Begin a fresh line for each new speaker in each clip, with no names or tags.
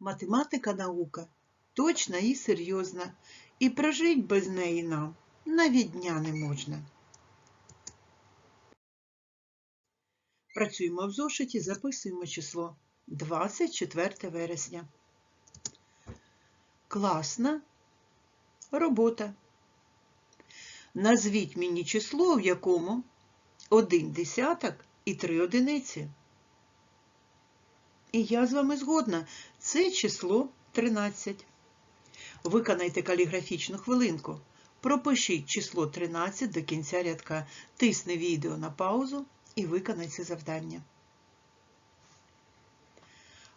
Математика наука точна і серйозна, і прожить без неї нам навіть дня не можна. Працюємо в зошиті, записуємо число 24 вересня. Класна робота. Назвіть мені число, в якому один десяток і три одиниці. І я з вами згодна. Це число 13. Виконайте каліграфічну хвилинку. Пропишіть число 13 до кінця рядка. Тисни відео на паузу і виконай це завдання.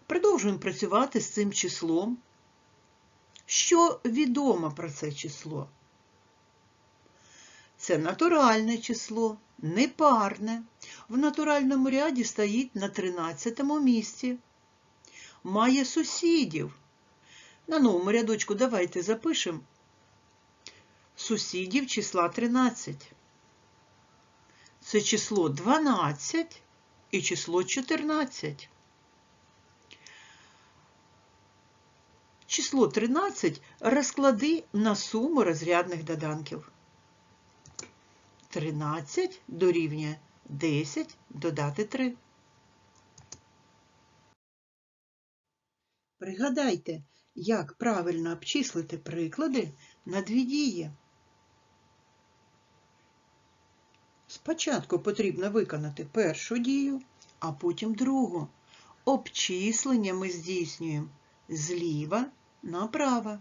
Продовжуємо працювати з цим числом. Що відомо про це число? Це натуральне число, непарне. В натуральному ряді стоїть на 13 місці. Має сусідів. На новому рядочку давайте запишемо сусідів числа 13. Це число 12 і число 14. Число 13 розклади на суму розрядних доданків. 13 дорівнює 10 додати 3. Пригадайте, як правильно обчислити приклади на дві дії. Спочатку потрібно виконати першу дію, а потім другу. Обчислення ми здійснюємо зліва направо.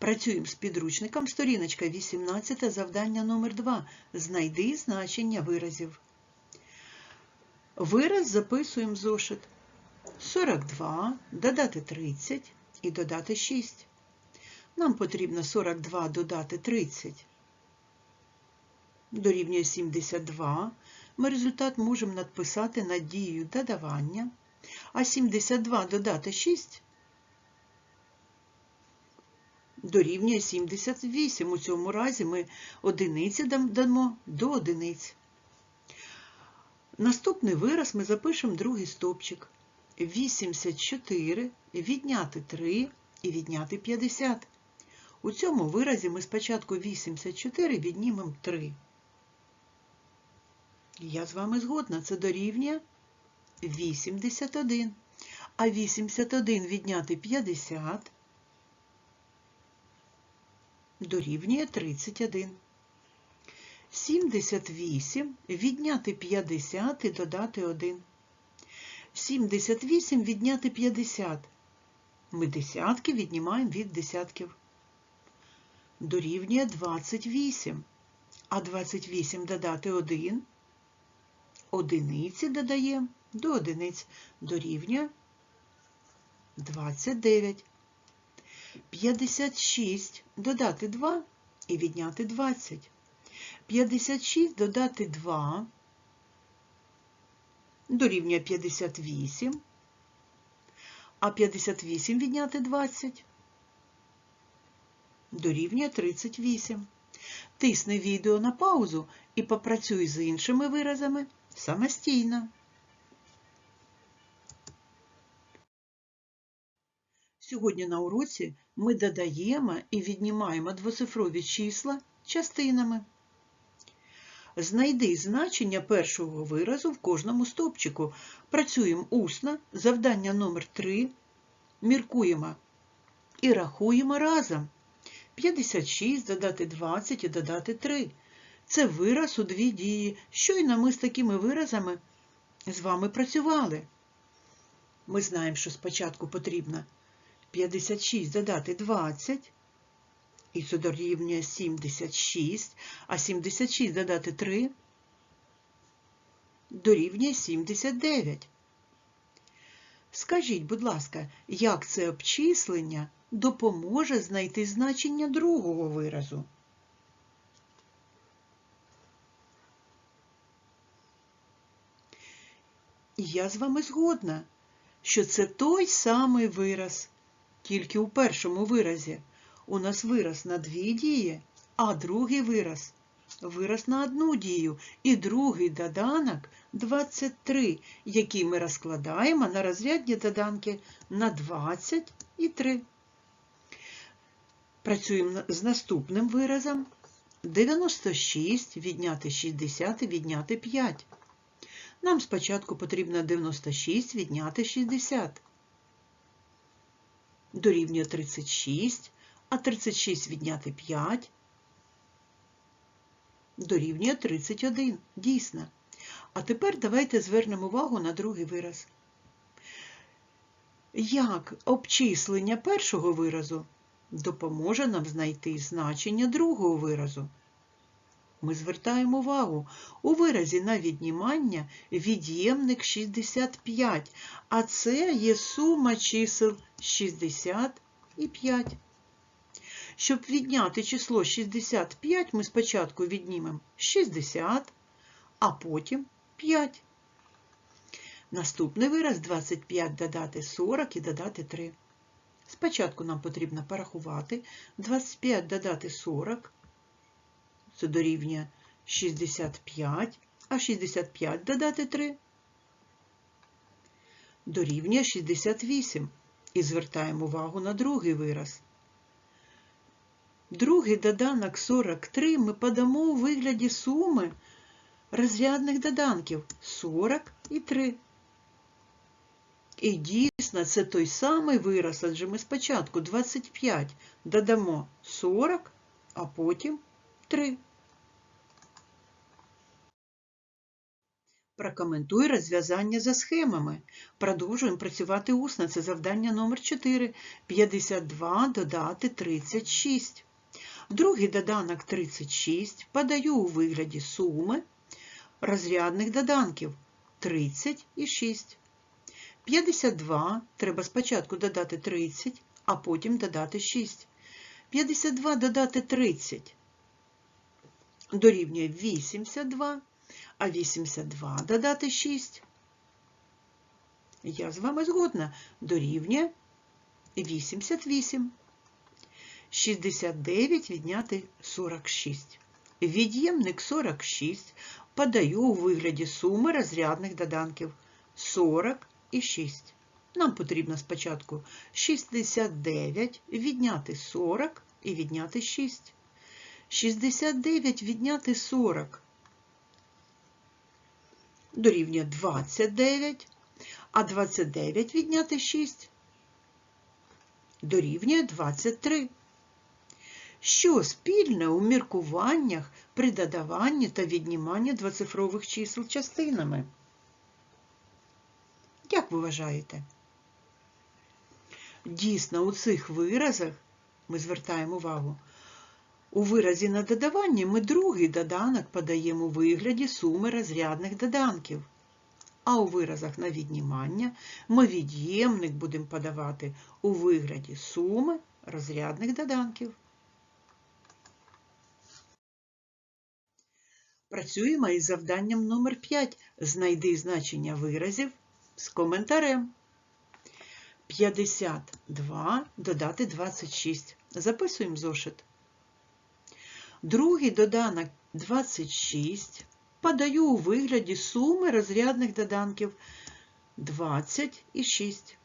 Працюємо з підручником сторіночка 18 завдання номер 2 Знайди значення виразів. Вираз записуємо зошит. 42 додати 30 і додати 6. Нам потрібно 42 додати 30. Дорівнює 72. Ми результат можемо надписати над дією додавання. А 72 додати 6 дорівнює 78. У цьому разі ми одиниці дамо до одиниць. Наступний вираз ми запишемо другий стопчик. 84 відняти 3 і відняти 50. У цьому виразі ми спочатку 84 віднімемо 3. Я з вами згодна, це дорівнює 81. А 81 відняти 50 дорівнює 31. 78 відняти 50 і додати 1. 78 відняти 50. Ми десятки віднімаємо від десятків. Дорівнює 28. А 28 додати 1. Одиниці додаємо до одиниць дорівнює 29. 56 додати 2 і відняти 20. 56 додати 2 дорівнює 58, а 58 відняти 20 дорівнює 38. Тисни відео на паузу і попрацюй з іншими виразами самостійно. Сьогодні на уроці ми додаємо і віднімаємо двоцифрові числа частинами. Знайди значення першого виразу в кожному стовпчику. Працюємо усно, завдання номер 3 міркуємо і рахуємо разом. 56 додати 20 і додати 3. Це вираз у дві дії. Щойно ми з такими виразами з вами працювали. Ми знаємо, що спочатку потрібно 56 додати 20, і це дорівнює 76, а 76 додати 3 дорівнює 79. Скажіть, будь ласка, як це обчислення допоможе знайти значення другого виразу? Я з вами згодна, що це той самий вираз, тільки у першому виразі у нас вираз на дві дії, а другий вираз вираз на одну дію, і другий доданок 23, які ми розкладаємо на розрядні доданки на 20 і 3. Працюємо з наступним виразом. 96 відняти 60 і відняти 5. Нам спочатку потрібно 96 відняти 60. Дорівнює 36, а 36 відняти 5 дорівнює 31. Дійсно. А тепер давайте звернемо увагу на другий вираз. Як обчислення першого виразу допоможе нам знайти значення другого виразу? Ми звертаємо увагу, у виразі на віднімання від'ємник 65, а це є сума чисел 60 і 5. Щоб відняти число 65, ми спочатку віднімемо 60, а потім 5. Наступний вираз 25 додати 40 і додати 3. Спочатку нам потрібно порахувати 25 додати 40, це дорівнює 65, а 65 додати 3 дорівнює 68. І звертаємо увагу на другий вираз. Другий доданок 43 ми подамо у вигляді суми розрядних доданків 40 і 3. І дійсно, це той самий вираз, адже ми спочатку 25 додамо 40, а потім 3. Прокоментуй розв'язання за схемами. Продовжуємо працювати усно. Це завдання номер 4. 52 додати 36. Другий доданок 36 подаю у вигляді суми розрядних доданків 30 і 6. 52 треба спочатку додати 30, а потім додати 6. 52 додати 30 дорівнює 82, а 82 додати 6. Я з вами згодна, дорівнює 88. 69 відняти 46. Від'ємник 46 подаю у вигляді суми розрядних доданків 40 і 6. Нам потрібно спочатку 69 відняти 40 і відняти 6. 69 відняти 40 дорівнює 29, а 29 відняти 6 дорівнює 23. Що спільне у міркуваннях при додаванні та відніманні двоцифрових чисел частинами? Як ви вважаєте? Дійсно, у цих виразах ми звертаємо увагу. У виразі на додаванні ми другий доданок подаємо у вигляді суми розрядних доданків. А у виразах на віднімання ми від'ємник будемо подавати у вигляді суми розрядних доданків. Працюємо із завданням номер 5. Знайди значення виразів з коментарем. 52 додати 26. Записуємо зошит. Другий доданок 26 подаю у вигляді суми розрядних доданків 20 і 6.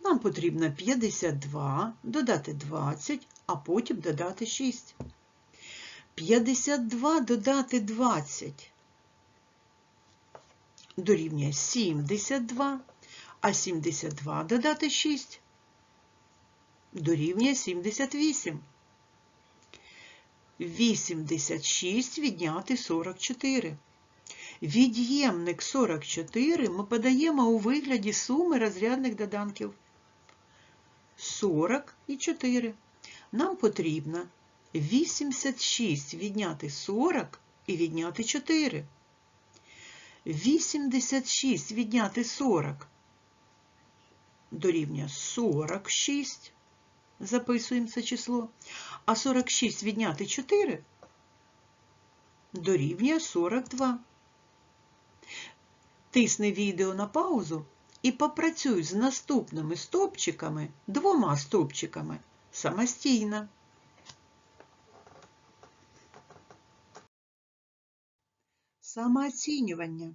Нам потрібно 52 додати 20, а потім додати 6. 52 додати 20 дорівнює 72, а 72 додати 6 дорівнює 78. 86 відняти 44. Від'ємник 44 ми подаємо у вигляді суми розрядних доданків 40 і 4. Нам потрібно 86 відняти 40 і відняти 4. 86 відняти 40 дорівнює 46. Записуємо це число. А 46 відняти 4 дорівнює 42. Тисни відео на паузу і попрацюй з наступними стовпчиками, двома стовпчиками самостійно. Самооцінювання.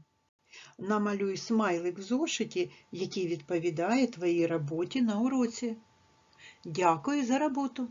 намалюй смайлик в зошиті, який відповідає твоїй роботі на уроці. Дякую за роботу!